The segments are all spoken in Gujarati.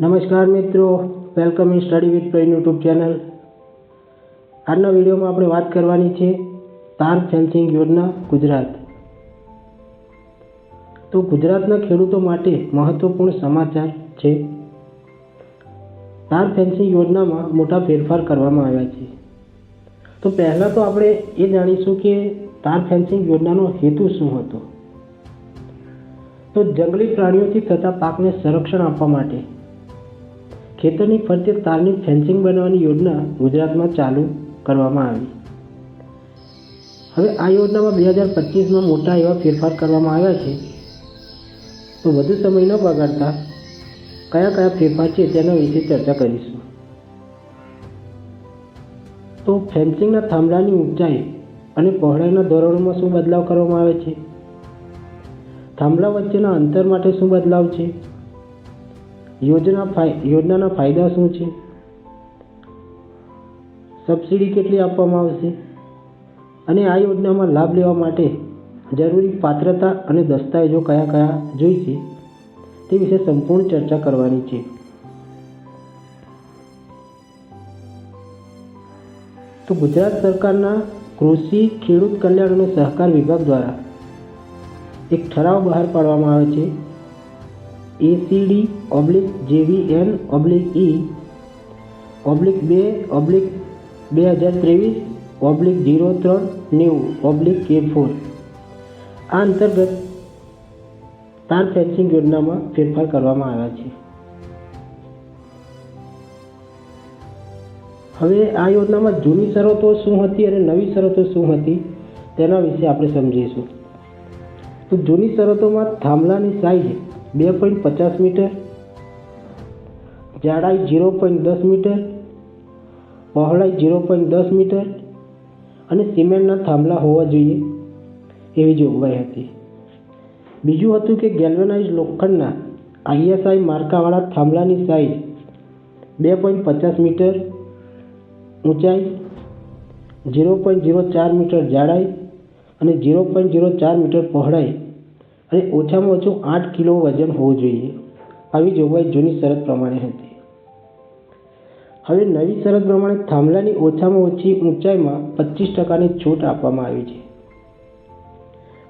નમસ્કાર મિત્રો welcome in study with Prem YouTube channel આજના વિડીયોમાં આપણે વાત કરવાની છે તાર ફેન્સિંગ યોજના ગુજરાત. તો ગુજરાતના ખેડૂતો માટે મહત્વપૂર્ણ સમાચાર છે. તાર ફેન્સિંગ યોજનામાં મોટા ફેરફાર કરવામાં આવ્યા છે. તો પહેલાં તો આપણે એ જાણીશું કે તાર ફેન્સિંગ યોજનાનો હેતુ શું હતો. તો જંગલી પ્રાણીઓથી થતા પાકને સંરક્ષણ આપવા માટે ખેતરની ફરતે તારની ફેન્સિંગ બનાવવાની યોજના ગુજરાતમાં ચાલુ કરવામાં આવી. હવે આ યોજનામાં બે હજાર પચીસમાં મોટા એવા ફેરફાર કરવામાં આવ્યા છે. તો વધુ સમય ન બગાડતા કયા કયા ફેરફાર છે તેના વિશે ચર્ચા કરીશું. તો ફેન્સિંગના થાંભલાની ઊંચાઈ અને પહોળાઈના ધોરણોમાં શું બદલાવ કરવામાં આવે છે? થાંભલા વચ્ચેના અંતર માટે શું બદલાવ છે? યોજનાના ફાયદા શું છે? સબસિડી કેટલી આપવામાં આવશે? અને આ યોજનામાં લાભ લેવા માટે જરૂરી પાત્રતા અને દસ્તાવેજો કયા કયા જોઈશે તે વિશે સંપૂર્ણ ચર્ચા કરવાની છે. તો ગુજરાત સરકારના કૃષિ, ખેડૂત કલ્યાણ અને સહકાર વિભાગ દ્વારા એક ઠરાવ બહાર પાડવામાં આવે છે. એસીડી ઓબ્લિક જેવી એન ઓબ્લિક ઈ, ઓબ્લિક બે ઓબ્લિક બે હજાર ત્રેવીસ, ઓબ્લિક જીરો ત્રણ, નેવું, ઓબ્લિક કે ફોર. આ અંતર્ગત તાર ફેન્સિંગ યોજનામાં ફેરફાર કરવામાં આવ્યા છે. હવે આ યોજનામાં જૂની શરતો શું હતી અને નવી શરતો શું હતી તેના વિશે આપણે સમજીશું. તો જૂની શરતોમાં થાંભલાની સાઇઝ બે પોઈન્ટ પચાસ મીટર, જાડાઈ ઝીરો પોઈન્ટ દસ મીટર પહોળાઈ ઝીરો પોઈન્ટ દસ મીટર અને સિમેન્ટના થાંભલા હોવા જોઈએ એવી જોગવાઈ હતી. બીજું હતું કે ગેલ્વેનાઇઝ લોખંડના આઈએસઆઈ માર્કાવાળા થાંભલાની સાઇઝ બે પોઈન્ટ પચાસ મીટર, ઊંચાઈ ઝીરો પોઈન્ટ ઝીરો ચાર મીટર જાડાઈ અને ઝીરો પોઈન્ટ ઝીરો ચાર મીટર પહોળાઈ અને ઓછામાં ઓછું આઠ કિલો વજન હોવું જોઈએ. આવી જોગવાઈ જૂની શરત પ્રમાણે હતી. હવે નવી શરત પ્રમાણે થાંભલાની ઓછામાં ઓછી ઊંચાઈમાં પચીસ ટકાની છૂટ આપવામાં આવી છે.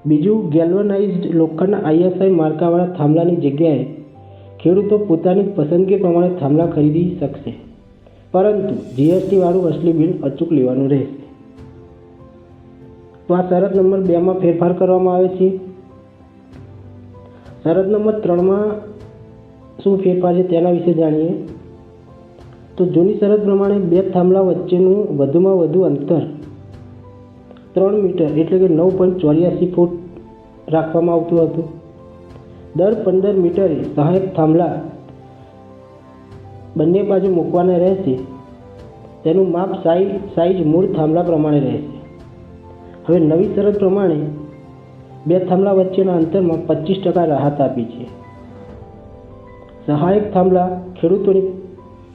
બીજું ગેલ્વનાઇઝ્ડ લોખંડના આઈએસઆઈ માર્કાવાળા થાંભલાની જગ્યાએ ખેડૂતો પોતાની પસંદગી પ્રમાણે થાંભલા ખરીદી શકશે. પરંતુ જીએસટીવાળું અસલી બિલ અચૂક લેવાનું રહેશે. તો આ શરત નંબર બેમાં ફેરફાર કરવામાં આવે છે. શરત નંબર ત્રણમાં શું ફેરફાર છે તેના વિશે જાણીએ. તો જૂની શરત પ્રમાણે બે થાંભલા વચ્ચેનું વધુમાં વધુ અંતર ત્રણ મીટર એટલે કે નવ પોઈન્ટ ચોર્યાસી ફૂટ રાખવામાં આવતું હતું. દર પંદર મીટરે સહાયક થાંભલા બંને બાજુ મૂકવાના રહેશે. તેનું માપ સાઈઝ સાઈઝ મૂળ થાંભલા પ્રમાણે રહેશે. હવે નવી શરત પ્રમાણે બે થાંભલા વચ્ચેના અંતરમાં પચીસ ટકા રાહત આપી છે. સહાયક થાંભલા ખેડૂતોની,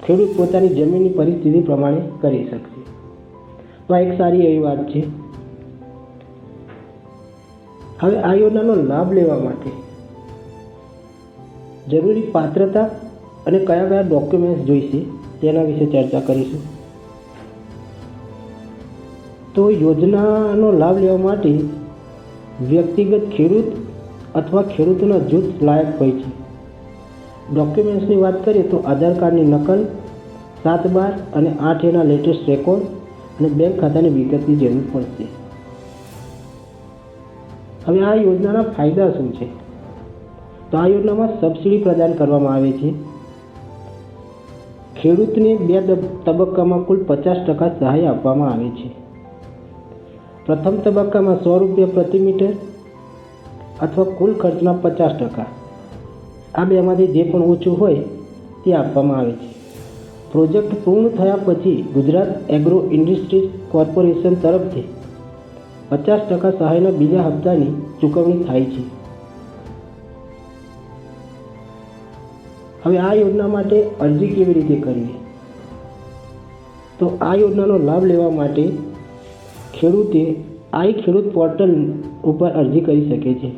ખેડૂત પોતાની જમીનની પરિસ્થિતિ પ્રમાણે કરી શકશે. તો આ એક સારી એવી વાત છે. હવે આ યોજનાનો લાભ લેવા માટે જરૂરી પાત્રતા અને કયા કયા ડોક્યુમેન્ટ્સ જોઈશે તેના વિશે ચર્ચા કરીશું. તો યોજનાનો લાભ લેવા માટે વ્યક્તિગત ખેડૂત અથવા ખેડૂતોના જૂથ લાયક હોય છે. ડોક્યુમેન્ટ્સની વાત કરીએ તો આધાર કાર્ડની નકલ, સાત બાર અને આઠ એના લેટેસ્ટ રેકોર્ડ અને બેંક ખાતાની વિગતની જરૂર પડશે. હવે આ યોજનાના ફાયદા શું છે? તો આ યોજનામાં સબસિડી પ્રદાન કરવામાં આવે છે. ખેડૂતને બે તબક્કામાં કુલ પચાસ ટકા સહાય આપવામાં આવે છે. પ્રથમ તબક્કામાં સો રૂપિયા પ્રતિ મીટર અથવા કુલ ખર્ચના પચાસ ટકા. આ બેમાંથી જે પણ ઓછું હોય તે આપવામાં આવે છે. પ્રોજેક્ટ પૂર્ણ થયા પછી ગુજરાત એગ્રો ઇન્ડસ્ટ્રીઝ કોર્પોરેશન તરફથી પચાસ ટકા સહાયના બીજા હપ્તાની ચૂકવણી થાય છે. હવે આ યોજના માટે અરજી કેવી રીતે કરવી? તો આ યોજનાનો લાભ લેવા માટે ખેડૂતે આઈ ખેડૂત પોર્ટલ ઉપર અરજી કરી શકે છે.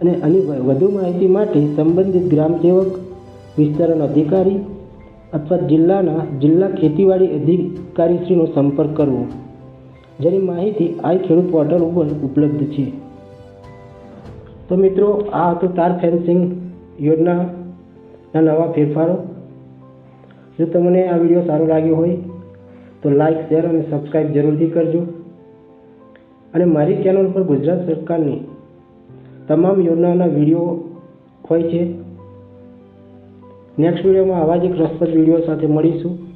અને આની વધુ માહિતી માટે સંબંધિત ગ્રામ સેવક વિસ્તરણ અધિકારી અથવા જિલ્લાના જિલ્લા ખેતીવાડી અધિકારીશ્રીનો સંપર્ક કરવો, જેની માહિતી આઈ ખેડૂત પોર્ટલ ઉપર ઉપલબ્ધ છે. તો મિત્રો, આ હતો તાર ફેન્સિંગ યોજનાના નવા ફેરફારો. જો તમને આ વીડિયો સારો લાગ્યો હોય તો લાઇક શેર અને સબસ્ક્રાઈબ જરૂરથી કરજો. અને મારી ચેનલ પર ગુજરાત સરકારની તમામ યોજનાઓના વીડિયો હોય છે. નેક્સ્ટ વિડીયોમાં આવા જ એક રસપ્રદ વીડિયો સાથે મળીશું.